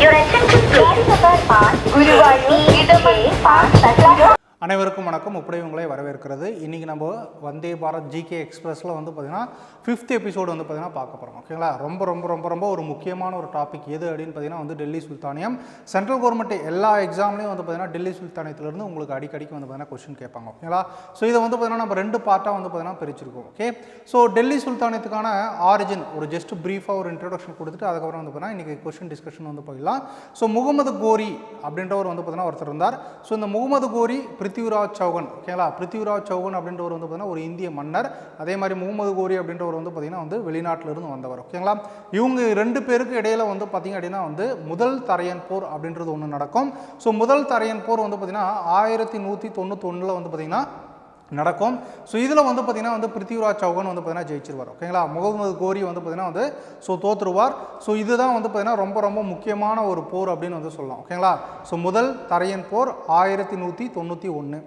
Your attention அனைவருக்கும் வணக்கம். இப்படி உங்களை வரவேற்கிறது. இன்றைக்கி நம்ம வந்தே பாரத் ஜிகே எக்ஸ்பிரஸில் வந்து பார்த்திங்கன்னா ஃபிஃப்த் எபிசோடு வந்து பார்த்திங்கன்னா பார்க்க போகிறோம் ஓகேங்களா ரொம்ப ரொம்ப ரொம்ப ரொம்ப ஒரு முக்கியமான ஒரு டாபிக் எது அப்படின்னு பார்த்தீங்கன்னா வந்து டெல்லி சுல்தானியம். சென்ட்ரல் கவர்மெண்ட் எல்லா எக்ஸாம்லேயும் வந்து பார்த்திங்கன்னா டெல்லி சுல்தானியத்திலிருந்து உங்களுக்கு அடிக்கடிக்கு வந்து பார்த்திங்கன்னா கொஸ்டின் கேட்பாங்க. ஓகேங்களா ஸோ இதை வந்து பார்த்திங்கன்னா நம்ம ரெண்டு பார்ட்டாக வந்து பார்த்திங்கன்னா பிரிச்சிருக்கோம். ஓகே ஸோ டெல்லி சுல்தானியத்துக்கான ஆரிஜின் ஒரு ஜஸ்ட் ப்ரீஃபாக ஒரு இன்ட்ரடக்ஷன் கொடுத்துட்டு அதுக்கப்புறம் வந்து பார்த்திங்கன்னா இன்றைக்கி கொஸ்டின் டிஸ்கஷன் வந்து போயிடலாம். ஸோ முகமது கோரி அப்படின்றவர் வந்து பார்த்திங்கன்னா ஒருத்தர் இருந்தார். ஸோ இந்த முகமது கோரி பிருத்திவிராஜ் சௌகன் ஓகேங்களா? பிருத்திவிராஜ் சௌகன் அப்படின்றவர் வந்து பார்த்தீங்கன்னா ஒரு இந்திய மன்னர். அதே மாதிரி முகமது கோரி அப்படின்றவர் வந்து பார்த்தீங்கன்னா வந்து வெளிநாட்டிலிருந்து வந்தவர் ஓகேங்களா? இவங்க ரெண்டு பேருக்கு இடையில வந்து பார்த்தீங்க அப்படின்னா வந்து முதல் தரையன் போர் அப்படின்றது ஒன்று நடக்கும். ஸோ முதல் தரையன் போர் வந்து பார்த்தீங்கன்னா ஆயிரத்தி நூற்றி தொண்ணூத்தொன்னில் வந்து பார்த்தீங்கன்னா நடக்கும். ஸோ இதில் வந்து பார்த்தீங்கன்னா வந்து பிருத்திவிராஜ் சௌகான் வந்து பார்த்தீங்கன்னா ஜெயிச்சிருவார். ஓகேங்களா முகமது கோரி வந்து பார்த்திங்கன்னா வந்து ஸோ தோற்றுருவார் ஸோ இதுதான் வந்து பார்த்திங்கன்னா ரொம்ப ரொம்ப முக்கியமான ஒரு போர் அப்படின்னு வந்து சொல்லலாம். ஓகேங்களா ஸோ முதல் தரையன் போர் ஆயிரத்தி நூற்றி தொண்ணூற்றி ஒன்று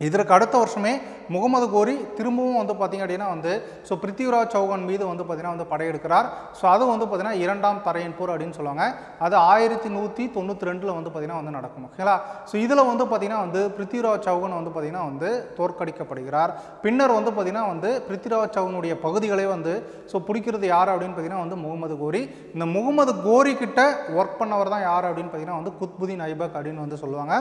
இதற்கு அடுத்த வருஷமே முகமது கோரி திரும்பவும் வந்து பார்த்திங்க அப்படின்னா வந்து ஸோ பிருத்திவிராஜ் சௌகான் மீது வந்து பார்த்திங்கன்னா வந்து படையெடுக்கிறார். ஸோ அது வந்து பார்த்திங்கன்னா இரண்டாம் தரையன் போர் அப்படின்னு சொல்லுவாங்க. அது ஆயிரத்தி நூற்றி தொண்ணூற்றி ரெண்டில் வந்து பார்த்திங்கன்னா வந்து நடக்கும். ஓகேங்களா? ஸோ இதில் வந்து பார்த்திங்கன்னா வந்து பிருத்திவிராஜ் சௌகான் வந்து பார்த்திங்கன்னா வந்து தோற்கடிக்கப்படுகிறார். பின்னர் வந்து பார்த்திங்கன்னா வந்து பிருத்திவிராஜ் சௌகனுடைய பகுதிகளை வந்து ஸோ பிடிக்கிறது யார் அப்படின்னு பார்த்தீங்கன்னா வந்து முகமது கோரி. இந்த முகமது கோரி கிட்ட ஒர்க் பண்ணவர் தான் யார் அப்படின்னு பார்த்தீங்கன்னா வந்து குத்புதீன் ஐபக் அப்படின்னு வந்து சொல்லுவாங்க.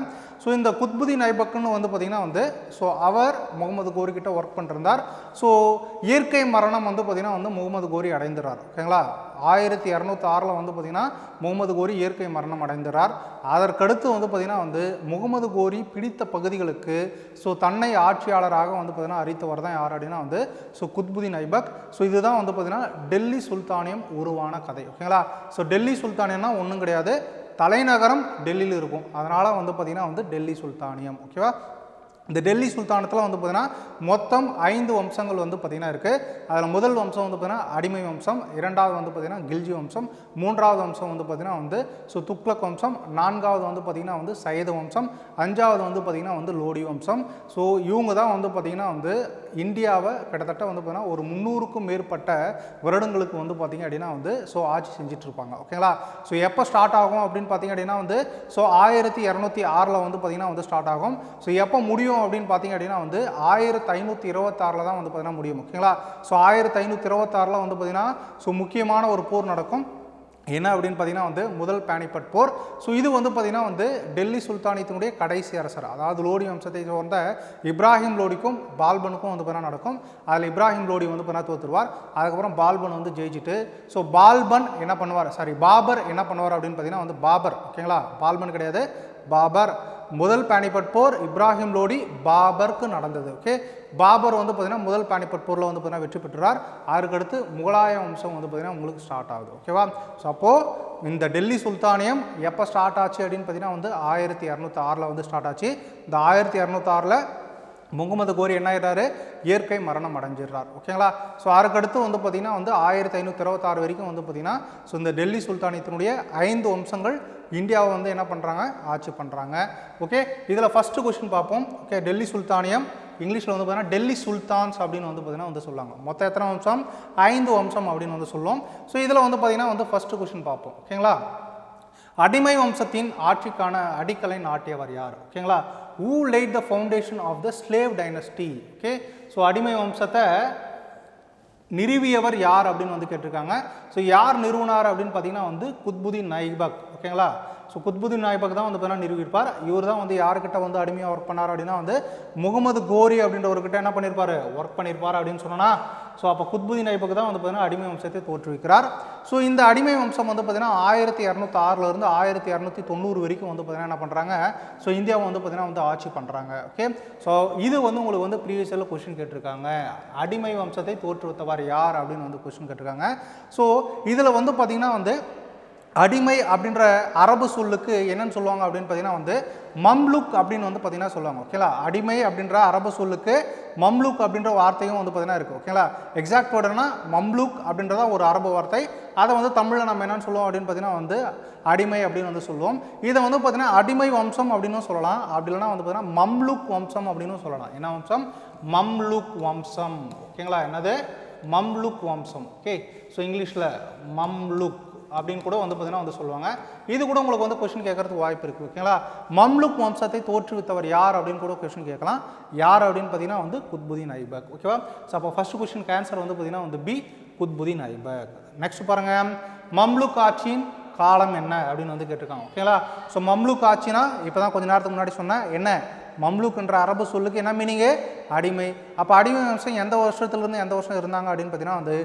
ஸோ இந்த குத்புதீன் ஐபக்குன்னு வந்து பார்த்திங்கன்னா வந்து ஸோ அவர் முகமது முகமது கோரி கிட்ட ஒர்க் பண்ணிருந்தார். ஸோ இயற்கை மரணம் வந்து பார்த்திங்கன்னா வந்து முகமது கோரி அடைந்துறார். ஓகேங்களா ஆயிரத்தி இரநூத்தி ஆறில் வந்து பார்த்திங்கன்னா முகமது கோரி இயற்கை மரணம் அடைந்துறார். அதற்கடுத்து வந்து பார்த்திங்கன்னா வந்து முகமது கோரி பிடித்த பகுதிகளுக்கு ஸோ தன்னை ஆட்சியாளராக வந்து பார்த்திங்கன்னா அறித்தவர் தான் யார் அப்படின்னா வந்து ஸோ குத்புதீன் ஐபக். ஸோ இதுதான் வந்து பார்த்திங்கன்னா டெல்லி சுல்தானியம் உருவான கதை. ஓகேங்களா ஸோ டெல்லி சுல்தானியம்னா ஒன்றும் கிடையாது. தலைநகரம் டெல்லியில் இருக்கும். அதனால் வந்து பார்த்திங்கன்னா வந்து டெல்லி சுல்தானியம். ஓகேவா இந்த டெல்லி சுல்தானத்தில் வந்து பார்த்திங்கன்னா மொத்தம் ஐந்து வம்சங்கள் வந்து பார்த்திங்கன்னா இருக்குது அதில் முதல் வம்சம் வந்து பார்த்திங்கன்னா அடிமை வம்சம் இரண்டாவது வந்து பார்த்திங்கன்னா கில்ஜி வம்சம் மூன்றாவது வம்சம் வந்து பார்த்திங்கன்னா வந்து ஸோ துக்ளக் வம்சம் நான்காவது வந்து பார்த்திங்கன்னா வந்து சையது வம்சம் அஞ்சாவது வந்து பார்த்திங்கன்னா வந்து லோடி வம்சம். ஸோ இவங்க தான் வந்து பார்த்திங்கன்னா வந்து இந்தியாவை கிட்டத்தட்ட வந்து பார்த்திங்கன்னா ஒரு முந்நூறுக்கும் மேற்பட்ட வருடங்களுக்கு வந்து பார்த்திங்க அப்படின்னா வந்து ஸோ ஆட்சி செஞ்சிட்ருப்பாங்க. ஓகேங்களா? ஸோ எப்போ ஸ்டார்ட் ஆகும் அப்படின்னு பார்த்திங்க அப்படின்னா வந்து ஸோ ஆயிரத்தி இரநூத்தி ஆறில் வந்து பார்த்திங்கன்னா வந்து ஸ்டார்ட் ஆகும். ஸோ எப்போ முடியும் அப்படின்னு பார்த்தீங்க அப்படின்னா வந்து ஆயிரத்தி ஐநூற்றி இருபத்தாறில் தான் வந்து பார்த்திங்கன்னா முடியும். ஓகேங்களா? ஸோ ஆயிரத்தி ஐநூற்றி இருபத்தாறில் வந்து பார்த்தீங்கன்னா ஸோ முக்கியமான ஒரு போர் நடக்கும். என்ன அப்படின்னு பார்த்தீங்கன்னா வந்து முதல் பானிபட் போர். ஸோ இது வந்து பார்த்தீங்கன்னா வந்து டெல்லி சுல்தானியத்தினுடைய கடைசி அரசர். அதாவது லோடி வம்சத்தை சேர்ந்த இப்ராஹிம் லோடிக்கும் பால்பனுக்கும் வந்து பார்த்தீங்கன்னா நடக்கும். அதில் இப்ராஹிம் லோடி வந்து பார்த்தீங்கன்னா தோற்றுருவார் அதுக்கப்புறம் பால்பன் வந்து ஜெயிச்சுட்டு ஸோ பால்பன் என்ன பண்ணுவார்? சாரி பாபர் என்ன பண்ணுவார் அப்படின்னு பார்த்தீங்கன்னா வந்து பாபர் ஓகேங்களா பால்பன் கிடையாது பாபர். முதல் பானிபட் போர் இப்ராஹிம் லோடி பாபருக்கு நடந்தது ஓகே பாபர் வந்து பார்த்திங்கன்னா முதல் பானிபட் போரில் வந்து பார்த்திங்கன்னா வெற்றி பெற்றுறார். அதுக்கடுத்து முகலாய வம்சம் வந்து பார்த்தீங்கன்னா உங்களுக்கு ஸ்டார்ட் ஆகுது ஓகேவா ஸோ அப்போது இந்த டெல்லி சுல்தானியம் எப்போ ஸ்டார்ட் ஆச்சு அப்படின்னு பார்த்தீங்கன்னா வந்து ஆயிரத்தி இரநூத்தி ஆறில் வந்து ஸ்டார்ட் ஆச்சு. இந்த ஆயிரத்தி இரநூத்தாறில் முகமது கோரி என்ன ஆயிடுறாரு? இயற்கை மரணம் அடைஞ்சிடுறார் ஓகேங்களா ஸோ அதுக்கடுத்து வந்து பார்த்திங்கன்னா வந்து ஆயிரத்தி ஐநூற்றி இருபத்தாறு வரைக்கும் வந்து பார்த்திங்கன்னா ஸோ இந்த டெல்லி சுல்தானியத்தினுடைய ஐந்து வம்சங்கள் இந்தியாவை வந்து என்ன பண்ணுறாங்க ஆட்சி பண்ணுறாங்க ஓகே இதில் ஃபஸ்ட்டு கொஷின் பார்ப்போம். ஓகே டெல்லி சுல்தானியம். இங்கிலீஷில் வந்து பார்த்தீங்கன்னா டெல்லி சுல்தான்ஸ் அப்படின்னு வந்து பார்த்தீங்கன்னா வந்து சொல்லுவாங்க மொத்தம் எத்தனை வம்சம்? ஐந்து வம்சம் அப்படின்னு வந்து சொல்லுவோம் ஸோ இதில் வந்து பார்த்திங்கன்னா வந்து ஃபஸ்ட்டு கொஷின் பார்ப்போம். ஓகேங்களா அடிமை வம்சத்தின் ஆட்சிக்கான அடிக்கலை நாட்டியவர் யார்? ஓகேங்களா ஊ laid the foundation of the slave dynasty okay so அடிமை வம்சத்தை நிறுவியவர் யார் அப்படின்னு வந்து கேட்டிருக்காங்க. ஸோ யார் நிறுவனார் அப்படின்னு பார்த்தீங்கன்னா வந்து குத்புதீன் நைபக் ஓகேங்களா? ஸோ குத்புதீன் நாய்பக் தான் வந்து பார்த்தீங்கன்னா நிறுவியிருப்பார் இவர் தான் வந்து யார்கிட்ட வந்து அடிமையாக ஒர்க் பண்ணார் அப்படின்னா வந்து முகமது கோரி அப்படின்றவர்கிட்ட என்ன பண்ணியிருப்பார் ஒர்க் பண்ணியிருப்பார் அப்படின்னு சொன்னால் ஸோ அப்போ குத்புதீன் ஐபக் தான் வந்து பார்த்தீங்கன்னா அடிமை வம்சத்தை தோற்றுவிக்கிறார். ஸோ இந்த அடிமை வம்சம் வந்து பார்த்தீங்கன்னா ஆயிரத்தி இரநூத்தி ஆறுலேருந்து ஆயிரத்தி இரநூத்தி தொண்ணூறு வரைக்கும் வந்து பார்த்தீங்கன்னா என்ன பண்ணுறாங்க ஸோ இந்தியாவை வந்து பார்த்தீங்கன்னா வந்து ஆட்சி பண்ணுறாங்க ஓகே ஸோ இது வந்து உங்களுக்கு வந்து ப்ரீவியஸில் கொஷின் கேட்டிருக்காங்க. அடிமை வம்சத்தை தோற்றுவித்தவர் யார் அப்படின்னு வந்து கொஷின் கேட்டிருக்காங்க. ஸோ இதில் வந்து பார்த்தீங்கன்னா வந்து அடிமை அப்படின்ற அரபு சொல்லுக்கு என்னன்னு சொல்லுவாங்க அப்படின்னு பார்த்தீங்கன்னா வந்து மம்லுக் அப்படின்னு வந்து பார்த்தீங்கன்னா சொல்லுவாங்க ஓகேங்களா அடிமை அப்படின்ற அரபு சொல்லுக்கு மம்லுக் அப்படின்ற வார்த்தையும் வந்து பார்த்தீங்கன்னா இருக்குது ஓகேங்களா எக்ஸாக்ட் வேர்டுனா மம்லுக் அப்படின்றதா ஒரு அரபு வார்த்தை. அதை வந்து தமிழில் நம்ம என்னென்னு சொல்லுவோம் அப்படின்னு பார்த்தீங்கன்னா வந்து அடிமை அப்படின்னு வந்து சொல்லுவோம். இதை வந்து பார்த்தீங்கன்னா அடிமை வம்சம் அப்படின்னு சொல்லலாம். அப்படி இல்லைன்னா வந்து பார்த்தீங்கன்னா மம்லுக் வம்சம் அப்படின்னு சொல்லலாம். என்ன வம்சம்? மம்லுக் வம்சம் ஓகேங்களா என்னது? மம்லுக் வம்சம் ஓகே ஸோ இங்கிலீஷில் மம்லுக். அப்படின்னு கூட வந்து பார்த்தீங்கன்னா வந்து சொல்லுவாங்க. இது கூட உங்களுக்கு வந்து கொஸ்டின் கேட்கறதுக்கு வாய்ப்பு இருக்குது ஓகேங்களா மம்லுக் வம்சத்தை தோற்றுவித்தவர் யார் அப்படின்னு கூட கொஸ்டின் கேட்கலாம். யார் அப்படின்னு பார்த்தீங்கன்னா வந்து குத்புதீன் ஐபக். ஓகேவா ஸோ அப்போ ஃபர்ஸ்ட் கொஸ்டின் ஆன்சர் வந்து பார்த்தீங்கன்னா வந்து பி குத்புதீன் ஐபக். நெக்ஸ்ட் பாருங்கள் மம்லுக் ஆட்சியின் காலம் என்ன அப்படின்னு வந்து கேட்டிருக்காங்க. ஓகேங்களா ஸோ மம்லுக் ஆட்சினா இப்போ தான் கொஞ்ச நேரத்துக்கு முன்னாடி சொன்னேன். என்ன? மம்லுக்ன்ற அரபு சொல்லுக்கு என்ன மீனிங்கு அடிமை. அப்போ அடிமை வம்சம் எந்த வருஷத்துலேருந்து எந்த வருஷம் இருந்தாங்க அப்படின்னு பார்த்தீங்கன்னா வந்து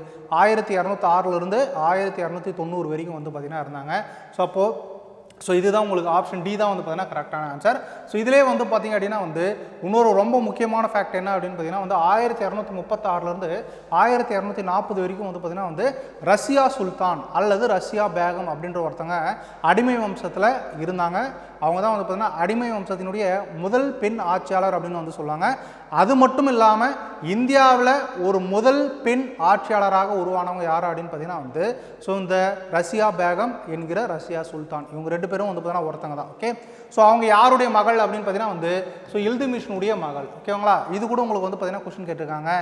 ஆயிரத்தி இரநூத்தி ஆறுலேருந்து ஆயிரத்தி இரநூத்தி தொண்ணூறு வரைக்கும் வந்து பார்த்தீங்கன்னா இருந்தாங்க. ஸோ அப்போது ஸோ இதுதான் உங்களுக்கு ஆப்ஷன் டி தான் வந்து பார்த்தீங்கன்னா கரெக்டான ஆன்சர் ஸோ இதிலே வந்து பார்த்தீங்க அப்படின்னா வந்து இன்னொரு ரொம்ப முக்கியமான ஃபேக்ட் என்ன அப்படின்னு பார்த்தீங்கன்னா வந்து ஆயிரத்தி இரநூத்தி முப்பத்தாறுலேருந்து ஆயிரத்தி இரநூத்தி நாற்பது வரைக்கும் வந்து பார்த்தீங்கன்னா வந்து ரஷ்யா சுல்தான் அல்லது ரஷ்யா பேகம் அப்படின்ற ஒருத்தங்க அடிமை வம்சத்தில் இருந்தாங்க. அவங்க தான் வந்து பார்த்தீங்கன்னா அடிமை வம்சத்தினுடைய முதல் பெண் ஆட்சியாளர் அப்படின்னு வந்து சொல்லுவாங்க அது மட்டும் இல்லாமல் இந்தியாவில் ஒரு முதல் பெண் ஆட்சியாளராக உருவானவங்க யார் அப்படின்னு பார்த்தீங்கன்னா வந்து ஸோ இந்த ரஷ்யா பேகம் என்கிற ரஷ்யா சுல்தான். இவங்க ரெண்டு பேரும் வந்து பார்த்தீங்கன்னா ஒருத்தங்க தான் ஓகே ஸோ அவங்க யாருடைய மகள் அப்படின்னு பார்த்தீங்கன்னா வந்து ஸோ இல்துமிஷனுடைய மகள் ஓகேங்களா இது கூட உங்களுக்கு வந்து பார்த்தீங்கன்னா கொஸ்டின் கேட்டிருக்காங்க.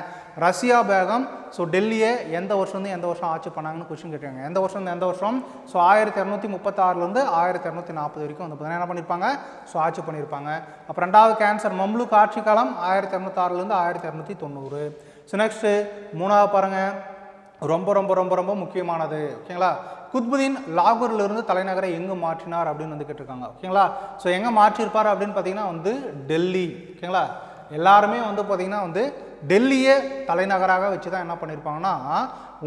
ரஷ்யா பேகம் ஸோ டெல்லியை எந்த வருஷம் எந்த வருஷம் ஆட்சி பண்ணாங்கன்னு கொஸ்டின் கேட்டிருக்காங்க. எந்த வருஷம் எந்த வருஷம்? ஸோ ஆயிரத்தி இரநூத்தி முப்பத்தாறுலேருந்து ஆயிரத்தி இரநூத்தி நாற்பது வரைக்கும் வந்து பார்த்தீங்கன்னா என்ன பண்ணியிருப்பாங்க ஸோ ஆட்சி பண்ணியிருப்பாங்க அப்போ ரெண்டாவது கேன்சர் மம்லுக் ஆட்சி காலம் ஆயிரத்தி இரநூத்தாறுலேருந்து ஆயிரத்தி இரநூத்தி தொண்ணூறு. ஸோ நெக்ஸ்ட்டு மூணாவது பாருங்கள் ரொம்ப ரொம்ப ரொம்ப ரொம்ப முக்கியமானது ஓகேங்களா குத்புதீன் லாகூர்லேருந்து தலைநகரை எங்கே மாற்றினார் அப்படின்னு வந்து கேட்டிருக்காங்க. ஓகேங்களா? ஸோ எங்கே மாற்றிருப்பார் அப்படின்னு பார்த்தீங்கன்னா வந்து டெல்லி. ஓகேங்களா? எல்லாருமே வந்து பார்த்தீங்கன்னா வந்து டெல்லியே தலைநகராக வச்சு தான் என்ன பண்ணியிருப்பாங்கன்னா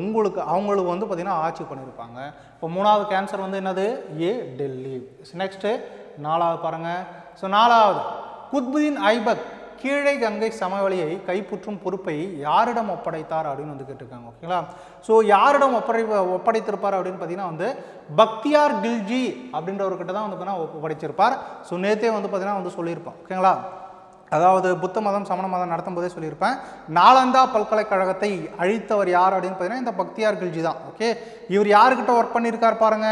உங்களுக்கு அவங்களுக்கு வந்து பார்த்திங்கன்னா ஆட்சி பண்ணியிருப்பாங்க. இப்போ மூணாவது கேன்சர் வந்து என்னது? ஏ டெல்லி. நெக்ஸ்ட்டு நாலாவது பாருங்கள் ஸோ நாலாவது குத்புதீன் ஐபக். கீழே கங்கை சமவெளியை கைப்புற்றும் பொறுப்பை யாரிடம் ஒப்படைத்தார் அப்படின்னு வந்து கேட்டிருக்காங்க ஓகேங்களா? ஸோ யாரிடம் ஒப்படை ஒப்படைத்திருப்பார் அப்படின்னு பார்த்தீங்கன்னா வந்து பக்தியார் கில்ஜி அப்படின்றவர்கிட்ட தான் வந்து பார்த்தீங்கன்னா ஒப்படைச்சிருப்பார். ஸோ நேத்தே வந்து பார்த்தீங்கன்னா வந்து சொல்லியிருப்போம் ஓகேங்களா? அதாவது புத்த மதம் சமண மதம் நடத்தும் போதே சொல்லியிருப்பேன் நாலந்தா பல்கலைக்கழகத்தை அழித்தவர் யார் அப்படின்னு பார்த்தீங்கன்னா இந்த பக்தியார் கில்ஜி தான் ஓகே இவர் யாருக்கிட்ட ஒர்க் பண்ணியிருக்கார் பாருங்க?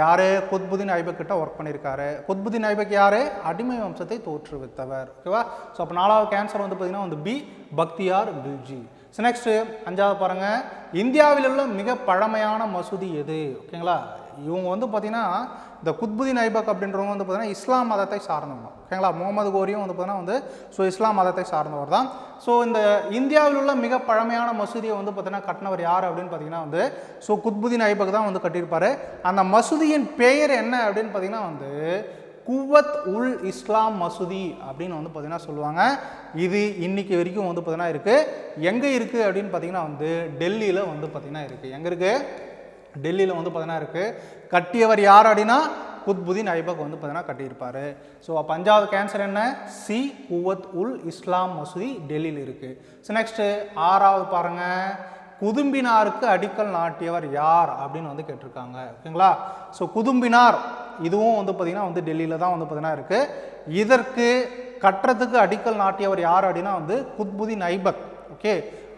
யாரு? குத்புதீன் ஐபக் கிட்ட ஒர்க் பண்ணியிருக்காரு. குத்புதீன் ஐபக் யாரு? அடிமை வம்சத்தை தோற்றுவித்தவர் ஓகேவா ஸோ அப்போ நாலாவது கேன்சர் வந்து பார்த்தீங்கன்னா வந்து B Bakhtiyar Khilji. So next அஞ்சாவது பாருங்க. இந்தியாவில் உள்ள மிக பழமையான மசூதி எது ஓகேங்களா இவங்க வந்து பார்த்தீங்கன்னா இந்த குத்புதீன் ஐபக் அப்படின்றவங்க வந்து பார்த்தீங்கன்னா இஸ்லாம் மதத்தை சார்ந்தவங்க. ஓகேங்களா முகமது கோரியும் வந்து பார்த்தீங்கன்னா வந்து ஸோ இஸ்லாம் மதத்தை சார்ந்தவர் தான். ஸோ இந்த இந்தியாவில் உள்ள மிக பழமையான மசூதியை வந்து பார்த்தீங்கன்னா கட்டினவர் யார் அப்படின்னு பார்த்தீங்கன்னா வந்து ஸோ குத்புதீன் ஐபக் தான் வந்து கட்டியிருப்பார். அந்த மசூதியின் பெயர் என்ன அப்படின்னு பார்த்தீங்கன்னா வந்து குவத் உல் இஸ்லாம் மசூதி அப்படின்னு வந்து பார்த்தீங்கன்னா சொல்லுவாங்க. இது இன்னைக்கு வரைக்கும் வந்து பார்த்தீங்கன்னா இருக்குது எங்கே இருக்குது அப்படின்னு பார்த்தீங்கன்னா வந்து டெல்லியில் வந்து பார்த்தீங்கன்னா இருக்குது எங்கே இருக்குது டெல்லியில் வந்து பார்த்தீங்கன்னா இருக்குது கட்டியவர் யார் அப்படின்னா? குத்புதீன் ஐபக் வந்து பார்த்தீங்கன்னா கட்டியிருப்பார். ஸோ அப்போ அஞ்சாவது கேன்சர் என்ன? சி குவத் உல் இஸ்லாம் மசூதி டெல்லியில் இருக்குது ஸோ நெக்ஸ்ட்டு ஆறாவது பாருங்கள் குதும்பினாருக்கு அடிக்கல் நாட்டியவர் யார் அப்படின்னு வந்து கேட்டிருக்காங்க. ஓகேங்களா ஸோ குதும்பினார் இதுவும் வந்து பார்த்திங்கன்னா வந்து டெல்லியில் தான் வந்து பார்த்தீங்கன்னா இருக்குது இதற்கு கட்டுறதுக்கு அடிக்கல் நாட்டியவர் யார் அப்படின்னா வந்து குத்புதீன் ஐபக். ஓகே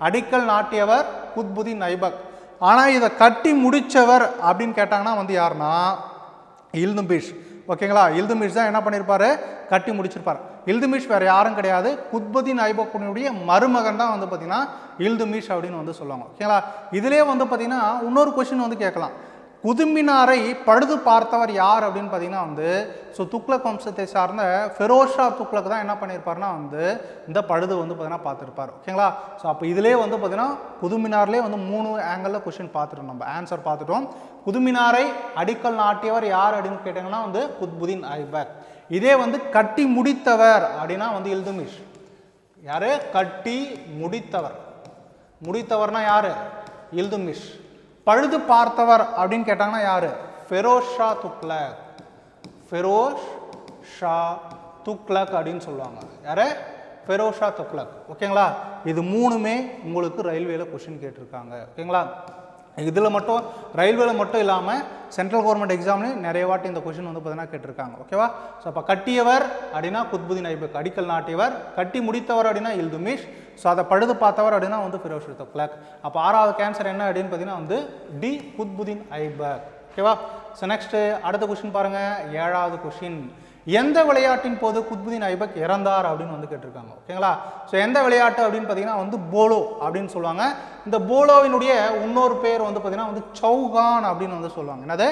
அடிக்கல் நாட்டியவர் குத்புதீன் ஐபக். ஆனால் இதை கட்டி முடித்தவர் அப்படின்னு கேட்டாங்கன்னா வந்து யாருன்னா இல்துமிஷ். ஓகேங்களா? இல்துமிஷ் தான் என்ன பண்ணியிருப்பாரு கட்டி முடிச்சிருப்பார். இல்துமிஷ் வேறு யாரும் கிடையாது. குத்புதீன் ஐபக்குனுடைய மருமகன் தான் வந்து பார்த்தீங்கன்னா இல்துமிஷ் அப்படின்னு வந்து சொல்லுவாங்க. ஓகேங்களா? இதிலே வந்து பார்த்தீங்கன்னா இன்னொரு கொஷின் வந்து கேட்கலாம். குதும்பினாரை பழுது பார்த்தவர் யார் அப்படின்னு பார்த்தீங்கன்னா வந்து ஸோ துக்ளக் வம்சத்தை சார்ந்த ஃபெரோஷா துக்ளக் தான் என்ன பண்ணியிருப்பார்னா வந்து இந்த பழுது வந்து பார்த்தீங்கன்னா பார்த்துருப்பார். ஓகேங்களா? ஸோ அப்போ இதிலே வந்து பார்த்தீங்கன்னா குதுமினார்லேயே வந்து மூணு ஆங்கிளில் கொஷின் பார்த்துட்டோம் நம்ம. ஆன்சர் பார்த்துட்டோம். குதுமினாரை அடிக்கல் நாட்டியவர் யார் அப்படின்னு கேட்டிங்கன்னா வந்து குத்புதீன் ஐபக். இதே வந்து கட்டி முடித்தவர் அப்படின்னா வந்து இல்துமிஷ். யார்? கட்டி முடித்தவர். முடித்தவர்னா யார்? இல்துமிஷ். பழுது பார்த்தவர் அப்படின்னு கேட்டாங்கன்னா யார்? ஃபெரோஸ் ஷா துக்லக் ஃபெரோஸ் ஷா துக்லக் அப்படின்னு சொல்லுவாங்க. யாரு? ஃபெரோஸ் ஷா துக்லக் ஓகேங்களா? இது மூணுமே உங்களுக்கு ரயில்வேல கொஷின் கேட்டிருக்காங்க. ஓகேங்களா? இதில் மட்டும் ரயில்வேல மட்டும் இல்லாமல் சென்ட்ரல் கவர்மெண்ட் எக்ஸாம்லேயும் நிறைய வாட்டி இந்த கொஷின் வந்து பார்த்தீங்கன்னா கேட்டிருக்காங்க. ஓகேவா? ஸோ அப்போ கட்டியவர் அப்படின்னா குத்புதீன் ஐபக் அடிக்கல் நாட்டியவர். கட்டி முடித்தவர் அப்படின்னா இல்துமிஷ். ஸோ அதை பழுது பார்த்தவர் அப்படின்னா வந்து ஃபிரோஷ் பிளாக் அப்போ ஆறாவது கேன்சர் என்ன அப்படின்னு பார்த்தீங்கன்னா வந்து டி குத்புதீன் ஐபக் ஓகேவா ஸோ நெக்ஸ்ட்டு அடுத்த கொஷின் பாருங்கள் ஏழாவது கொஷின் எந்த விளையாட்டின் போது குத்புதீன் ஐபக் இறந்தார் அப்படின்னு வந்து கேட்டிருக்காங்க. ஓகேங்களா ஸோ எந்த விளையாட்டு அப்படின்னு பார்த்தீங்கன்னா வந்து போலோ அப்படின்னு சொல்லுவாங்க. இந்த போலோவினுடைய இன்னொரு பேர் வந்து பார்த்தீங்கன்னா வந்து சௌகான் அப்படின்னு வந்து சொல்லுவாங்க. என்னது?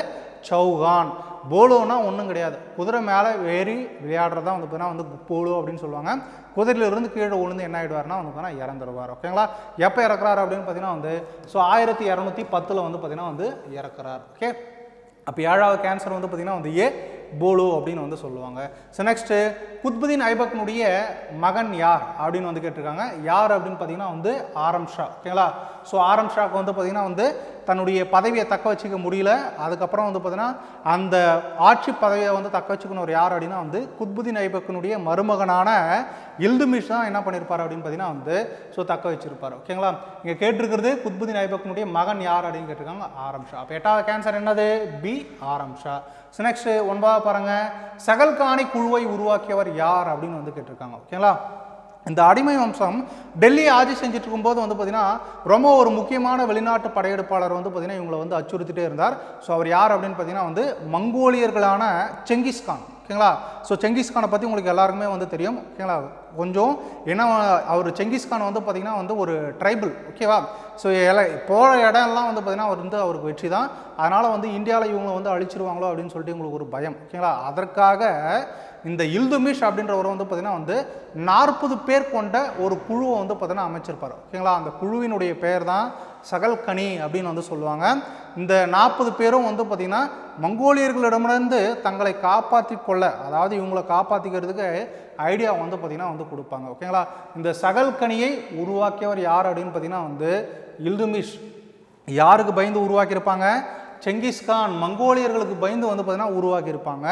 சௌகான் போலோனா ஒன்றும் கிடையாது. குதிரை மேலே ஏறி விளையாடுறதா வந்து பார்த்தீங்கன்னா வந்து போலோ அப்படின்னு சொல்லுவாங்க. குதிரையிலிருந்து கீழே விழுந்து என்ன ஆகிடுவார்னா வந்து பார்த்தீங்கன்னா இறந்துருவார். ஓகேங்களா எப்போ இறக்குறாரு அப்படின்னு பார்த்தீங்கன்னா வந்து ஸோ ஆயிரத்தி இரநூத்தி பத்தில் வந்து பார்த்தீங்கன்னா வந்து இறக்குறார். ஓகே அப்போ ஏழாவது கேன்சர் வந்து பார்த்தீங்கன்னா வந்து ஏ போலோ அப்படின்னு வந்து சொல்லுவாங்க. ஸோ நெக்ஸ்ட்டு குத்புதீன் ஐபக்னுடைய மகன் யார் அப்படின்னு வந்து கேட்டிருக்காங்க. யார் அப்படின்னு பார்த்தீங்கன்னா வந்து ஆரம் ஷா ஓகேங்களா ஸோ ஆரம் ஷாக்கு வந்து பார்த்தீங்கன்னா வந்து தன்னுடைய பதவியை தக்க வச்சுக்க முடியல. அதுக்கப்புறம் வந்து பார்த்தீங்கன்னா அந்த ஆட்சி பதவியை வந்து தக்க வச்சுக்கணும் யார் அப்படின்னா வந்து குத்புதீன் ஐபக்கினுடைய மருமகனான இல்துமிஷ் தான் என்ன பண்ணியிருப்பார் அப்படின்னு பார்த்தீங்கன்னா வந்து ஸோ தக்க வச்சிருப்பார். ஓகேங்களா இங்கே கேட்டிருக்கிறது குத்புதீன் ஐபக்கினுடைய மகன் யார் அப்படின்னு கேட்டிருக்காங்க ஆரம் ஷா. அப்போ எட்டாவது கேன்சர் என்னது? பி ஆரம் ஷா. ஸோ நெக்ஸ்ட் ஒன்பதாவது பாருங்கள் சகல்காணி குழுவை உருவாக்கியவர் யார் அப்படின்னு வந்து கேட்டிருக்காங்க. ஓகேங்களா இந்த அடிமை வம்சம் டெல்லி ஆட்சி செஞ்சுட்டு இருக்கும்போது வந்து பார்த்தீங்கன்னா ரொம்ப ஒரு முக்கியமான வெளிநாட்டு படையெடுப்பாளர் வந்து பார்த்தீங்கன்னா இவங்களை வந்து அச்சுறுத்திட்டே இருந்தார். ஸோ அவர் யார் அப்படின்னு பார்த்தீங்கன்னா வந்து மங்கோலியர்களான செங்கிஸ்கான் ஓகேங்களா? ஸோ செங்கிஸ்கானை பற்றி உங்களுக்கு எல்லாருக்குமே வந்து தெரியும் ஓகேங்களா? கொஞ்சம் ஏன்னா அவர் செங்கிஸ்கான் வந்து பார்த்திங்கன்னா வந்து ஒரு ட்ரைபிள் ஓகேவா? ஸோ எல போகிற இடம்லாம் வந்து பார்த்திங்கன்னா அவர் வந்து அவருக்கு வெற்றி தான். அதனால் வந்து இந்தியாவில் இவங்களை வந்து அழிச்சிருவாங்களோ அப்படின்னு சொல்லிட்டு உங்களுக்கு ஒரு பயம் ஓகேங்களா? அதற்காக இந்த இல்துமிஷ் அப்படின்றவர் வந்து பார்த்திங்கன்னா வந்து நாற்பது பேர் கொண்ட ஒரு குழுவை வந்து பார்த்திங்கன்னா அமைச்சிருப்பார். ஓகேங்களா? அந்த குழுவினுடைய பெயர் தான் சகல்கனி அப்படின்னு வந்து சொல்லுவாங்க. இந்த நாற்பது பேரும் வந்து பார்த்திங்கன்னா மங்கோலியர்களிடமிருந்து தங்களை காப்பாற்றி கொள்ள அதாவது இவங்களை காப்பாற்றிக்கிறதுக்கு ஐடியா வந்து பார்த்திங்கன்னா வந்து கொடுப்பாங்க. ஓகேங்களா? இந்த சகல்கனியை உருவாக்கியவர் யார் அப்படின்னு பார்த்திங்கன்னா வந்து இல்துமிஷ். யாருக்கு பயந்து உருவாக்கியிருப்பாங்க? செங்கிஸ்கான் மங்கோலியர்களுக்கு பயந்து வந்து பார்த்திங்கன்னா உருவாக்கியிருப்பாங்க.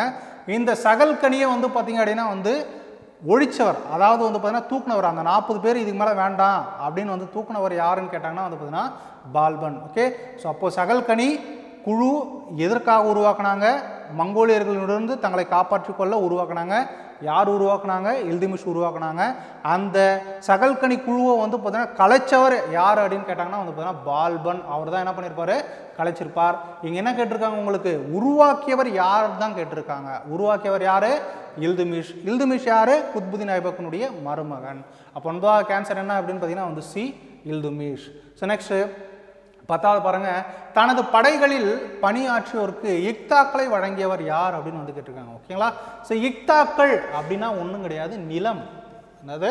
இந்த சகல்கனியை வந்து பார்த்திங்க அப்படின்னா வந்து ஒழிச்சவர் அதாவது வந்து பார்த்தீங்கன்னா தூக்குனவர் அந்த நாற்பது பேர் இதுக்கு மேலே வேண்டாம் அப்படின்னு வந்து தூக்குனவர் யாருன்னு கேட்டாங்கன்னா வந்து பார்த்தீங்கன்னா பால்பன் ஓகே ஸோ அப்போது சகல்கனி குழு எதற்காக உருவாக்குனாங்க? மங்கோலியர்களிடமிருந்து தங்களை காப்பாற்றிக்கொள்ள உருவாக்குனாங்க. யார் உருவாக்குனாங்க? இல்திமிஷ் உருவாக்குனாங்க. அந்த சகல்கனி குழுவை வந்து பார்த்தீங்கன்னா கலைச்சவர் யார் அப்படின்னு கேட்டாங்கன்னா வந்து பார்த்தீங்கன்னா பால்பன். அவர் தான் என்ன பண்ணியிருப்பாரு கலைச்சிருப்பார். இங்கே என்ன கேட்டிருக்காங்க உங்களுக்கு? உருவாக்கியவர் யார் தான் கேட்டிருக்காங்க? உருவாக்கியவர் யார்? இல்துமிஷ். இல்துமிஷ் யார்? குத்புதீன் ஐபக்கனுடைய மருமகன். அப்போ ஒன்பதாவது கேன்சர் என்ன அப்படின்னு பார்த்தீங்கன்னா வந்து சி. இல்துமிஷ். ஸோ நெக்ஸ்ட்டு பத்தாவது பாருங்க தனது படைகளில் பணியாற்றியோருக்கு இக்தாக்களை வழங்கியவர் யார் அப்படின்னு வந்து கேட்டிருக்காங்க ஓகேங்களா? ஸோ இக்தாக்கள் அப்படின்னா ஒன்றும் கிடையாது நிலம். என்னது?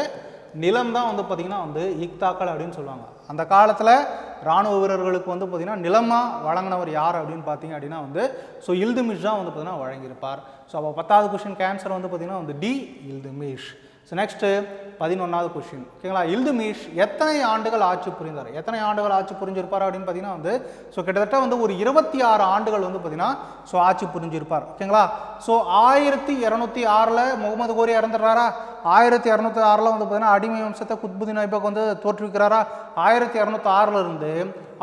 நிலம் தான் வந்து பார்த்திங்கன்னா வந்து இக்தாக்கள் அப்படின்னு சொல்லுவாங்க. அந்த காலத்தில் ராணுவ வீரர்களுக்கு வந்து பார்த்திங்கன்னா நிலமாக வழங்கினவர் யார் அப்படின்னு பார்த்தீங்க அப்படின்னா வந்து ஸோ இல்துமிஷ் தான் வந்து பார்த்திங்கன்னா வழங்கியிருப்பார். ஸோ அப்போ பத்தாவது கொஷின் கேன்சர் வந்து பார்த்திங்கன்னா வந்து டி இல்துமிஷ். ஸோ நெக்ஸ்ட்டு பதினொன்றாவது கொஷின் ஓகேங்களா? இல்துமிஷ் எத்தனை ஆண்டுகள் ஆட்சி புரிந்தார்? எத்தனை ஆண்டுகள் ஆட்சி புரிஞ்சிருப்பார் அப்படின்னு பார்த்தீங்கன்னா வந்து ஸோ கிட்டத்தட்ட வந்து ஒரு இருபத்தி ஆறு ஆண்டுகள் வந்து பார்த்தீங்கன்னா ஸோ ஆட்சி புரிஞ்சிருப்பார். ஓகேங்களா? ஸோ ஆயிரத்தி இரநூத்தி ஆறில் முகமது கோரி இறந்துடுறாரா? ஆயிரத்தி இரநூத்தி ஆறில் வந்து பார்த்தீங்கன்னா அடிமை வம்சத்தை குத்புதீன் ஐபக் வந்து தோற்றுவிக்கிறாரா? ஆயிரத்தி இரநூத்தி ஆறில் இருந்து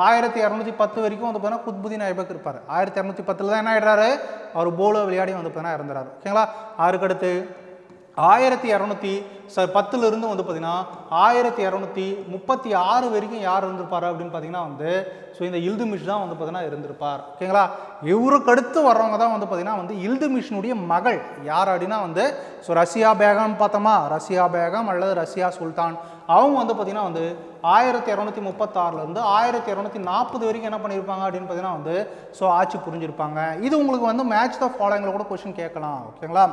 ஆயிரத்தி இரநூத்தி பத்து வரைக்கும் வந்து பார்த்தீங்கன்னா குத்புதீன் ஐபக் இருப்பார். ஆயிரத்தி இரநூத்தி பத்தில் தான் என்ன ஆயிடுறாரு? அவர் போலோ விளையாடி வந்து பார்த்தீங்கன்னா இறந்துறாரு. ஓகேங்களா? அதுக்கடுத்து ஆயிரத்தி இரநூத்தி ச பத்துலேருந்து வந்து பார்த்திங்கன்னா ஆயிரத்தி இரநூத்தி முப்பத்தி ஆறு வரைக்கும் யார் இருந்திருப்பார் அப்படின்னு பார்த்தீங்கன்னா வந்து ஸோ இந்த இல்துமிஷ் தான் வந்து பார்த்திங்கன்னா இருந்திருப்பார். ஓகேங்களா இவருக்கு அடுத்து வர்றவங்க தான் வந்து பார்த்தீங்கன்னா வந்து இல்துமிஷினுடைய மகள். யார் அப்படின்னா வந்து ஸோ ரஷ்யா பேகம் பார்த்தோமா? ரஷ்யா பேகம் அல்லது ரஷ்யா சுல்தான். அவங்க வந்து பார்த்திங்கன்னா வந்து ஆயிரத்தி இரநூத்தி முப்பத்தாறுலேருந்து ஆயிரத்தி இரநூத்தி நாற்பது வரைக்கும் என்ன பண்ணியிருப்பாங்க அப்படின்னு பார்த்தீங்கன்னா வந்து ஸோ ஆட்சி புரிஞ்சிருப்பாங்க. இது உங்களுக்கு வந்து மேட்ச் த ஃபாலோயிங்கில் கூட கொஷின் கேட்கலாம் ஓகேங்களா?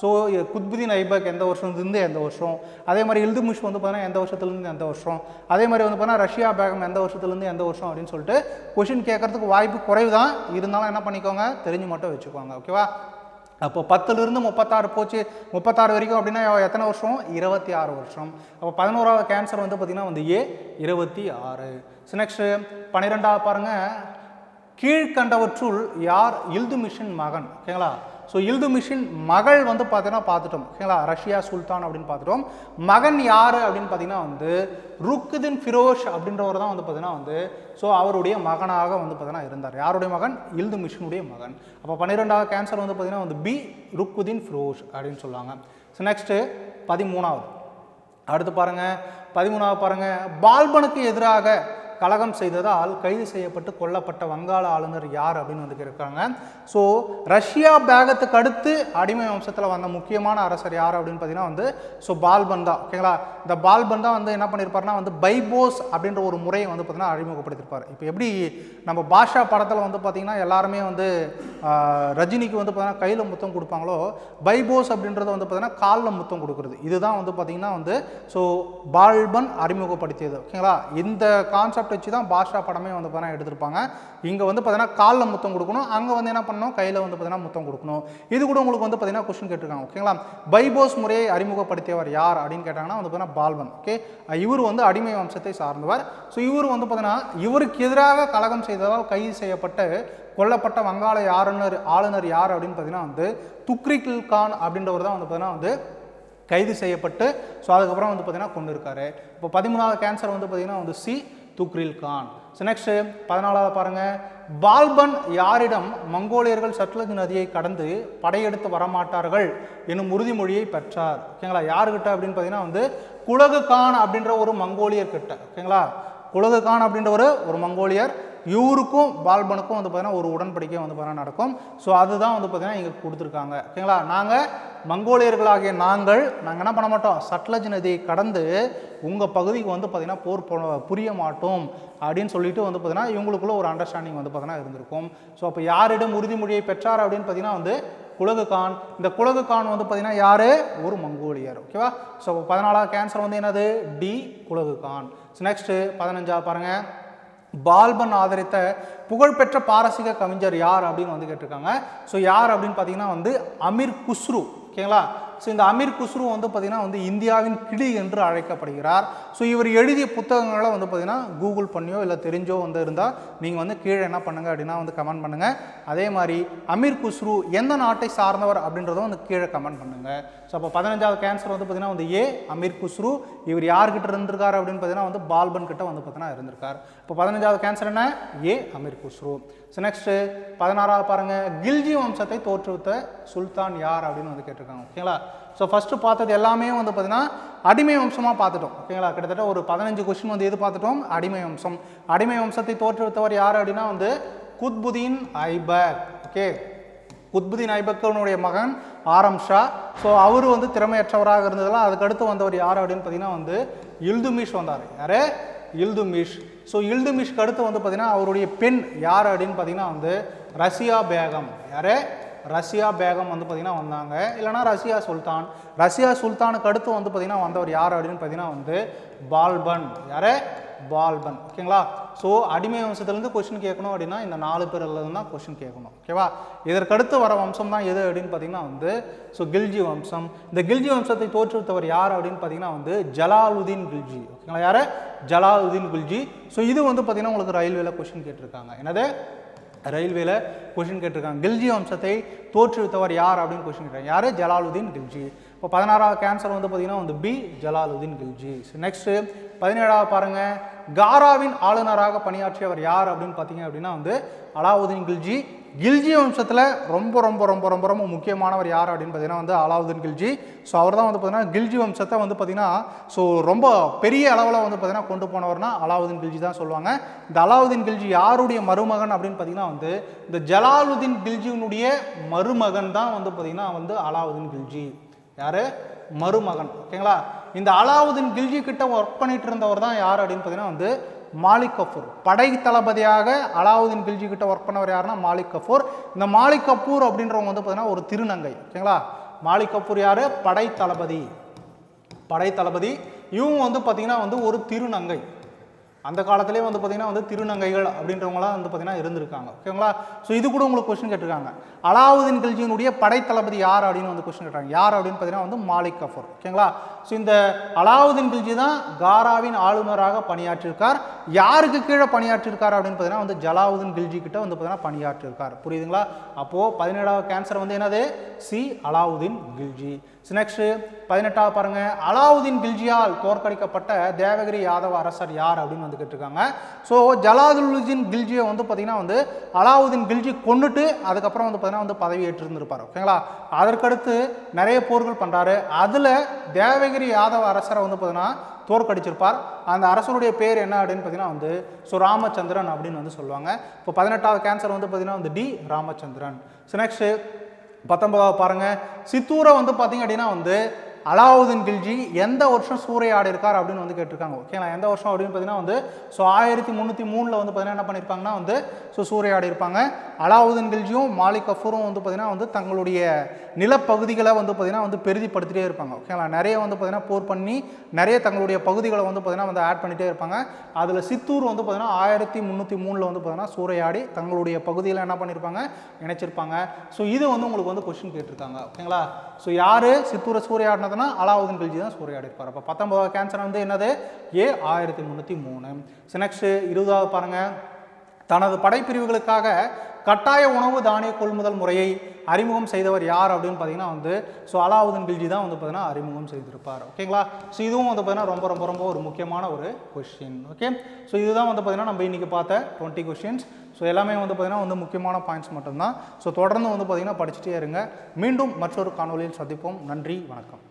ஸோ குத்புதீன் ஐபக் எந்த வருஷத்துலேருந்து எந்த வருஷம்? அதே மாதிரி இல்துமிஷ் வந்து பார்த்தீங்கன்னா எந்த வருஷத்துலேருந்து எந்த வருஷம்? அதே மாதிரி வந்து பார்த்தீங்கன்னா ரஷ்யா பேகம் எந்த வருஷத்துலேருந்து எந்த வருஷம் அப்படின்னு சொல்லிட்டு கொஷின் கேட்கறதுக்கு வாய்ப்பு குறைவு தான் இருந்தாலும் என்ன பண்ணிக்கோங்க தெரிஞ்சு மட்டும் வச்சுக்கோங்க ஓகேவா? அப்போ பத்துலேருந்து முப்பத்தாறு போச்சு. முப்பத்தாறு வரைக்கும் அப்படின்னா எத்தனை வருஷம்? இருபத்தி ஆறு வருஷம். அப்போ பதினோராவது கேன்சர் வந்து பார்த்திங்கன்னா வந்து ஏ இருபத்தி ஆறு ஸோ நெக்ஸ்ட்டு பன்னிரெண்டாவது பாருங்கள் கீழ்கண்டவற்றுள் யார்? இல்துமிஷின் மகன். ஓகேங்களா? ஸோ இல்துமிஷின் மகள் வந்து பார்த்தீங்கன்னா பார்த்துட்டோம். ஓகேங்களா? ரஷ்யா சுல்தான் அப்படின்னு பார்த்துட்டோம். மகன் யார் அப்படின்னு பார்த்தீங்கன்னா வந்து ருக்குதின் ஃபிரோஷ் அப்படின்றவர் தான் வந்து பார்த்தீங்கன்னா வந்து ஸோ அவருடைய மகனாக வந்து பார்த்தீங்கன்னா இருந்தார். யாருடைய மகன்? இல்துமிஷினுடைய மகன். அப்போ பன்னிரெண்டாவது கேன்சர் வந்து பார்த்தீங்கன்னா வந்து பி ருக்குதின் ஃபிரோஷ் அப்படின்னு சொல்லுவாங்க. ஸோ நெக்ஸ்ட்டு பதிமூணாவது. அடுத்து பாருங்கள் பதிமூணாவது பாருங்கள் பால்பனுக்கு எதிராக கலகம் செய்ததால் கைது செய்யப்பட்டு கொல்லப்பட்ட வங்காள ஆளுநர் யார் அப்படின்னு வந்து கேட்குறாங்க ஸோ ரஷ்யா பேகத்துக்கு அடுத்து அடிமை வம்சத்தில் வந்த முக்கியமான அரசர் யார் அப்படின்னு பார்த்தீங்கன்னா வந்து ஸோ பால்பன் தான் ஓகேங்களா இந்த பால்பன் தான் வந்து என்ன பண்ணியிருப்பாருன்னா வந்து பைபோஸ் அப்படின்ற ஒரு முறையை வந்து பார்த்தீங்கன்னா அறிமுகப்படுத்தியிருப்பார். இப்போ எப்படி நம்ம பாஷா படத்தில் வந்து பார்த்தீங்கன்னா எல்லாருமே வந்து ரஜினிக்கு வந்து பார்த்தீங்கன்னா கையில் முத்தம் கொடுப்பாங்களோ பைபோஸ் அப்படின்றது வந்து பார்த்தீங்கன்னா காலில் முத்தம் கொடுக்குறது. இதுதான் வந்து பார்த்திங்கன்னா வந்து ஸோ பால்பன் அறிமுகப்படுத்தியது. ஓகேங்களா இந்த கான்செப்ட் வச்சு தான் பாஷா படமே வந்து பார்த்தீங்கன்னா எடுத்திருப்பாங்க. இங்கே வந்து பார்த்தீங்கன்னா காலில் முத்தம் கொடுக்கணும். அங்கே வந்து என்ன பண்ணணும்? கையில் வந்து பார்த்தீங்கன்னா முத்தம் கொடுக்கணும். இது கூட உங்களுக்கு வந்து பார்த்தீங்கன்னா கொஸ்டின் கேட்டிருக்காங்க. ஓகேங்களா பைபோஸ் முறையை அறிமுகப்படுத்தியவர் யார் அப்படின்னு கேட்டாங்கன்னா வந்து பார்த்தீங்கன்னா பால்பன். ஓகே இவர் வந்து அடிமை வம்சத்தை சார்ந்தவர். ஸோ இவர் வந்து பார்த்தீங்கன்னா இவருக்கு எதிராக கலகம் செய்ததால் கைது செய்யப்பட்டு கொல்லப்பட்ட வங்காள ஆளுநர் ஆளுநர் யார் அப்படின்னு பார்த்தீங்கன்னா வந்து துக்ரிகில் கான் அப்படின்றவர் தான் வந்து பார்த்தீங்கன்னா வந்து கைது செய்யப்பட்டு ஸோ அதுக்கப்புறம் வந்து பார்த்தீங்கன்னா கொண்டு இருக்காரு இப்போ பதிமூணாவது கேன்சர் வந்து பார்த்தீங்கன்னா வந்து C Tughril Khan. So next பதினாலாவது பாருங்கள் பால்பன் யாரிடம் மங்கோலியர்கள் சட்லஜ் நதியை கடந்து படையெடுத்து வரமாட்டார்கள் என்னும் உறுதிமொழியை பெற்றார். ஓகேங்களா யாருக்கிட்ட அப்படின்னு பார்த்தீங்கன்னா வந்து குலகு கான் அப்படின்ற ஒரு மங்கோலியர்கிட்ட. ஓகேங்களா குலகு கான் அப்படின்ற ஒரு ஒரு மங்கோலியர் இவருக்கும் பால்பனுக்கும் வந்து பார்த்தீங்கன்னா ஒரு உடன்படிக்கை வந்து பார்த்தீங்கன்னா நடக்கும். ஸோ அதுதான் வந்து பார்த்தீங்கன்னா இங்கே கொடுத்துருக்காங்க. ஓகேங்களா? நாங்கள் மங்கோலியர்களாகிய நாங்கள் நாங்கள் என்ன பண்ண மாட்டோம்? சட்லஜ் நதியை கடந்து உங்கள் பகுதிக்கு வந்து பார்த்தீங்கன்னா போர் புரிய மாட்டோம் அப்படின்னு சொல்லிட்டு வந்து பார்த்தீங்கன்னா இவங்களுக்குள்ள ஒரு அண்டர்ஸ்டாண்டிங் வந்து பார்த்தீங்கன்னா இருந்திருக்கும். ஸோ அப்போ யாரிடம் உறுதிமொழியை பெற்றார் அப்படின்னு பார்த்தீங்கன்னா வந்து குலகு கான். இந்த குலகு கான் வந்து பார்த்தீங்கன்னா யார்? ஒரு மங்கோலியர். ஓகேவா? ஸோ பதினாலாவது கேன்சர் வந்து என்னது? D Hulagu Khan. So next பதினஞ்சாவது பாருங்கள் பால்பன் ஆதரித்த புகழ்பெற்ற பாரசீக கவிஞர் யார் அப்படின்னு வந்து கேட்டிருக்காங்க. ஸோ யார் அப்படின்னு பார்த்தீங்கன்னா வந்து அமீர் குஸ்ரு ஓகேங்களா? ஸோ இந்த அமீர் குஸ்ரு வந்து பார்த்தீங்கன்னா வந்து இந்தியாவின் கிளி என்று அழைக்கப்படுகிறார். ஸோ இவர் எழுதிய புத்தகங்களை வந்து பார்த்திங்கன்னா கூகுள் பண்ணியோ இல்லை தெரிஞ்சோ வந்து இருந்தால் நீங்கள் வந்து கீழே என்ன பண்ணுங்க அப்படின்னா வந்து கமெண்ட் பண்ணுங்கள் அதே மாதிரி அமீர் குஸ்ரு எந்த நாட்டை சார்ந்தவர் அப்படின்றதும் வந்து கீழே கமெண்ட் பண்ணுங்கள் ஸோ அப்போ பதினஞ்சாவது கேன்சர் வந்து பார்த்தீங்கன்னா வந்து ஏ அமீர் குஸ்ரு இவர் யார்கிட்ட இருந்திருக்கார் அப்படின்னு பார்த்தீங்கன்னா வந்து பால்பன் கிட்ட வந்து பார்த்தீங்கன்னா இருந்திருக்கார். இப்போ பதினஞ்சாவது கேன்சர் என்ன? A Amir Khusrau so next பதினாறாவது பாருங்கள் கில்ஜி வம்சத்தை தோற்றுவித்த சுல்தான் யார் அப்படின்னு வந்து கேட்டிருக்காங்க. ஓகேங்களா? ஸோ ஃபஸ்ட்டு பார்த்தது எல்லாமே வந்து பார்த்திங்கன்னா அடிமை வம்சமாக பார்த்துட்டோம். ஓகேங்களா கிட்டத்தட்ட ஒரு பதினஞ்சு கொஸ்டின் வந்து எது பார்த்துட்டோம்? அடிமை வம்சம். அடிமை வம்சத்தை தோற்றுவித்தவர் யார் அப்படின்னா வந்து குத்புதீன் ஐபக். ஓகே குத்புதீன் ஐபக்கனுடைய மகன் ஆரம் ஷா. ஸோ அவர் வந்து திறமையற்றவராக இருந்ததெல்லாம் அதுக்கடுத்து வந்தவர் யார் அப்படின்னு பார்த்தீங்கன்னா வந்து இல்துமிஷ் வந்தார். யார்? இல்துமிஷ். ஸோ இல்துமிஷ்க்கு அடுத்து வந்து பார்த்தீங்கன்னா அவருடைய பெண் யார் அப்படின்னு பார்த்தீங்கன்னா வந்து ரஷ்யா பேகம். யார்? ரஷ்யா பேகம் வந்து பார்த்தீங்கன்னா வந்தாங்க. இல்லைனா ரஷ்யா சுல்தான். ரஷ்யா சுல்தானுக்கு அடுத்து வந்து பார்த்திங்கன்னா வந்தவர் யார் அப்படின்னு பார்த்தீங்கன்னா வந்து பால்பன். யார்? பால்பன். ஓகேங்களா ஸோ அடிமை வம்சத்துலேருந்து கொஷின் கேட்கணும் அப்படின்னா இந்த நாலு பேர்லேருந்து தான் கொஷின் கேட்கணும். ஓகேவா இதற்கடுத்து வர வம்சம் தான் எது அப்படின்னு பார்த்தீங்கன்னா வந்து ஸோ கில்ஜி வம்சம். இந்த கில்ஜி வம்சத்தை தோற்றுவித்தவர் யார் அப்படின்னு பார்த்தீங்கன்னா வந்து ஜலாலுதீன் கில்ஜி. ஓகேங்களா யார்? ஜலாலுதீன் கில்ஜி. ஸோ இது வந்து பார்த்தீங்கன்னா உங்களுக்கு ரயில்வேல கொஷின் கேட்டிருக்காங்க. என்னது? ரயில்வேல கொஷின் கேட்டிருக்காங்க. கில்ஜி வம்சத்தை தோற்றுவித்தவர் யார் அப்படின்னு கொஷின் கேட்டாங்க யார்? ஜலாலுதீன் கில்ஜி. இப்போ பதினாறாவது கேன்சர் வந்து பார்த்தீங்கன்னா வந்து பி. ஜலாலுதீன் கில்ஜி. நெக்ஸ்ட்டு பதினேழாவது பாருங்கள் காராவின் ஆளுநராக பணியாற்றியவர் யார் அப்படின்னு பார்த்தீங்க அப்படின்னா வந்து அலாவுதீன் கில்ஜி கில்ஜி வம்சத்தில் ரொம்ப ரொம்ப ரொம்ப ரொம்ப ரொம்ப முக்கியமானவர் யார் அப்படின்னு பார்த்தீங்கன்னா வந்து அலாவுதீன் கில்ஜி. ஸோ அவர் தான் வந்து பார்த்தீங்கன்னா கில்ஜி வம்சத்தை வந்து பார்த்தீங்கன்னா ஸோ ரொம்ப பெரிய அளவில் வந்து பார்த்தீங்கன்னா கொண்டு போனவர்னா அலாவுதீன் கில்ஜி தான் சொல்லுவாங்க. இந்த அலாவுதீன் கில்ஜி யாருடைய மருமகன் அப்படின்னு பார்த்தீங்கன்னா வந்து இந்த ஜலாலுதீன் கில்ஜியினுடைய மருமகன் தான் வந்து பார்த்தீங்கன்னா வந்து அலாவுதீன் கில்ஜி. யார்? மருமகன். ஓகேங்களா? இந்த அலாவுதீன் கில்ஜி கிட்ட ஒர்க் பண்ணிட்டு இருந்தவர் தான் யார் அப்படின்னு பார்த்தீங்கன்னா வந்து மாலிக் கஃபூர் படை தளபதியாக அலாவுதீன் கில்ஜி கிட்ட ஒர்க் பண்ணவர் யாருன்னா மாலிக் கஃபூர் இந்த மாலிக் கபூர் அப்படின்றவங்க வந்து பார்த்தீங்கன்னா ஒரு திருநங்கை. ஓகேங்களா? மாலிக் கபூர் யார்? படை தளபதி. படை தளபதி. இவங்க வந்து பார்த்தீங்கன்னா வந்து ஒரு திருநங்கை. அந்த காலத்திலே வந்து பார்த்தீங்கன்னா வந்து திருநங்கைகள் அப்படின்றவங்களாம் வந்து பார்த்தீங்கன்னா இருந்திருக்காங்க. ஓகேங்களா ஸோ இது கூட உங்களுக்கு கொஸ்டின் கேட்டிருக்காங்க. அலாவுதீன் கில்ஜியினுடைய படைத்தளபதி யார் அப்படின்னு வந்து கொஸ்டின் கேட்டாங்க. யார் அப்படின்னு பார்த்தீங்கன்னா வந்து மாலிக் கஃபூர். ஓகேங்களா ஸோ இந்த அலாவுதீன் கில்ஜி தான் காராவின் ஆளுநராக பணியாற்றியிருக்கார் யாருக்கு கீழே பணியாற்றியிருக்கார் அப்படின்னு பார்த்தீங்கன்னா வந்து ஜலாவுதீன் கில்ஜி கிட்ட வந்து பார்த்தீங்கன்னா பணியாற்றியிருக்கார் புரியுதுங்களா? அப்போது பதினேழாவது கேன்சர் வந்து என்னது? சி. அலாவுதீன் கில்ஜி. நெக்ஸ்ட் பதினெட்டாவது பாருங்க. அலாவுதீன் கில்ஜியால் தோற்கடிக்கப்பட்ட தேவகிரி யாதவ அரசர் யார் அப்படின்னு வந்து கேட்டிருக்காங்க. ஸோ ஜலாதுலுதீன் கில்ஜியை வந்து பார்த்தீங்கன்னா வந்து அலாவுதீன் கில்ஜி கொண்டுட்டு அதுக்கப்புறம் வந்து பார்த்தீங்கன்னா வந்து பதவி ஏற்றிருந்திருப்பார். ஓகேங்களா அதற்கடுத்து நிறைய போர்கள் பண்ணுறாரு அதில் தேவகிரி யாதவ அரசரை வந்து பார்த்தீங்கன்னா தோற்கடிச்சிருப்பார். அந்த அரசனுடைய பேர் என்ன அப்படின்னு பார்த்தீங்கன்னா வந்து ஸோ ராமச்சந்திரன் அப்படின்னு வந்து சொல்லுவாங்க. இப்போ பதினெட்டாவது கேன்சர் வந்து பார்த்தீங்கன்னா வந்து டி ராமச்சந்திரன். ஸோ நெக்ஸ்ட்டு பத்தொன்பதாவது பாருங்கள் சித்தூரை வந்து பார்த்தீங்க அப்படின்னா வந்து அலாவுதீன் கில்ஜி எந்த வருஷம் சூறையாடி இருக்கார் அப்படின்னு வந்து கேட்டிருக்காங்க. ஓகேங்களா எந்த வருஷம் அப்படின்னு பார்த்தீங்கன்னா வந்து ஸோ ஆயிரத்தி முந்நூற்றி மூணில் வந்து பார்த்தீங்கன்னா என்ன பண்ணியிருப்பாங்கன்னா வந்து ஸோ சூறையாடி இருப்பாங்க அலாவுதீன் கில்ஜியும் மாலிக் கஃபூரும் வந்து பார்த்தீங்கன்னா வந்து தங்களுடைய நிலப்பகுதிகளை வந்து பார்த்தீங்கன்னா வந்து பெருதிப்படுத்திட்டே இருப்பாங்க. ஓகேங்களா நிறைய வந்து பார்த்தீங்கன்னா போர் பண்ணி நிறைய தங்களுடைய பகுதிகளை வந்து பார்த்தீங்கன்னா வந்து ஆட் பண்ணிகிட்டே இருப்பாங்க. அதில் சித்தூர் வந்து பார்த்தீங்கன்னா ஆயிரத்தி முந்நூற்றி மூணில் வந்து பார்த்தீங்கன்னா சூறையாடி தங்களுடைய பகுதியில் என்ன பண்ணியிருப்பாங்க? இணைச்சிருப்பாங்க. ஸோ இது வந்து உங்களுக்கு வந்து கொஸ்டின் கேட்டிருக்காங்க. ஓகேங்களா ஸோ யார் சித்தூரை சூறையாடினதுன்னா அலாவுதீன் கில்ஜி தான் சூறையாடி இருப்பார் அப்போ பத்தொன்பதாவது கேன்சர் வந்து என்னது? ஏ ஆயிரத்தி முந்நூற்றி மூணு. ஸோ நெக்ஸ்ட்டு இருபதாவது பாருங்கள் தனது படைப்பிரிவுகளுக்காக கட்டாய உணவு தானிய கொள்முதல் முறையை அறிமுகம் செய்தவர் யார் அப்படின்னு பார்த்தீங்கன்னா வந்து ஸோ அலாவுதீன் கில்ஜி தான் வந்து பார்த்தீங்கன்னா அறிமுகம் செய்திருப்பார். ஓகேங்களா ஸோ இதுவும் வந்து பார்த்தீங்கன்னா ரொம்ப ரொம்ப ரொம்ப ஒரு முக்கியமான ஒரு கொஷின் ஓகே ஸோ இதுதான் வந்து பார்த்தீங்கன்னா நம்ம இன்றைக்கி பார்த்த டுவெண்ட்டி கொஷின்ஸ் ஸோ எல்லாமே வந்து பார்த்தீங்கன்னா வந்து முக்கியமான பாயிண்ட்ஸ் மட்டும்தான். ஸோ தொடர்ந்து வந்து பார்த்தீங்கன்னா படிச்சுட்டே இருங்க. மீண்டும் மற்றொரு காணொலியில் சந்திப்போம். நன்றி வணக்கம்.